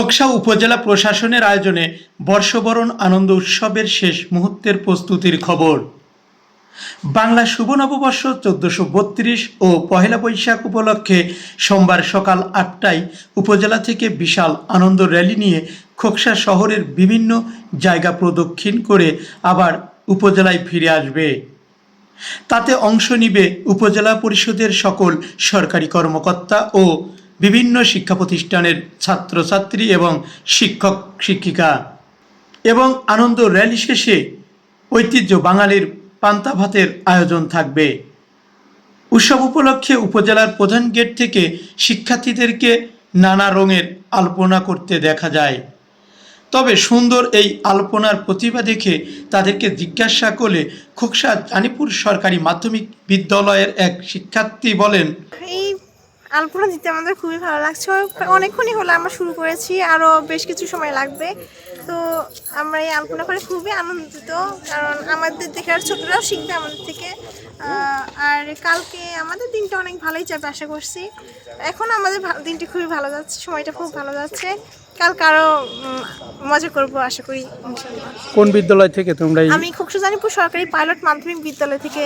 খোকসা উপজেলা প্রশাসনের আয়োজনে বর্ষবরণ আনন্দ উৎসবের শেষ মুহূর্তের প্রস্তুতির খবর। বাংলা শুভ নববর্ষ চোদ্দশো বত্রিশ ও পহেলা বৈশাখ উপলক্ষে সোমবার সকাল আটটায় উপজেলা থেকে বিশাল আনন্দ র্যালি নিয়ে খোকসা শহরের বিভিন্ন জায়গা প্রদক্ষিণ করে আবার উপজেলায় ফিরে আসবে। তাতে অংশ নিবে উপজেলা পরিষদের সকল সরকারি কর্মকর্তা ও বিভিন্ন শিক্ষা প্রতিষ্ঠানের ছাত্রছাত্রী এবং শিক্ষক, শিক্ষিকা। এবং আনন্দ র্যালি শেষে ঐতিহ্য বাঙালির পান্তা ভাতের আয়োজন থাকবে। উৎসব উপলক্ষে উপজেলার প্রধান গেট থেকে শিক্ষার্থীদেরকে নানা রঙের আলপনা করতে দেখা যায়। তবে সুন্দর এই আলপনার প্রতিভা দেখে তাদেরকে জিজ্ঞাসা করলে খোকসা জানিপুর সরকারি মাধ্যমিক বিদ্যালয়ের এক শিক্ষার্থী বলেন আলপনা দিতে আমাদের খুবই ভালো লাগছে। অনেকক্ষণই হলো আমরা শুরু করেছি আরও বেশ কিছু সময় লাগবে। তো আমরা এই আলপনা করে খুবই আনন্দিত কারণ আমাদের দেখে আর ছোটরাও শিখবে আমাদের থেকে। আর কালকে আমাদের দিনটা অনেক ভালোই যাবে আশা করছি। এখন আমাদের দিনটি খুবই ভালো যাচ্ছে সময়টা খুব ভালো যাচ্ছে। কালকে আরও মজা করব আশা করি কোন বিদ্যালয় থেকে তোমরা আমি খুকসুজানিপুর সরকারি পাইলট মাধ্যমিক বিদ্যালয় থেকে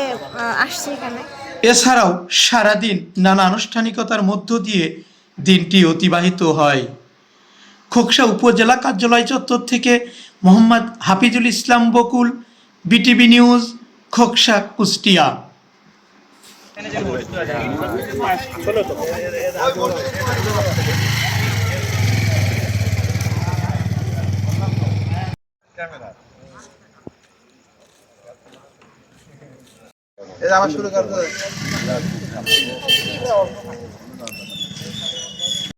আসছি এখানে। এছাড়াও সারাদিন নানা আনুষ্ঠানিকতার মধ্য দিয়ে দিনটি অতিবাহিত হয়। খোকসা উপজেলা কার্যালয় চত্বর থেকে মোহাম্মদ হাফিজুল ইসলাম বকুল, বিটিভি নিউজ, খোকসা, কুষ্টিয়া। এটা আবার শুরু করতে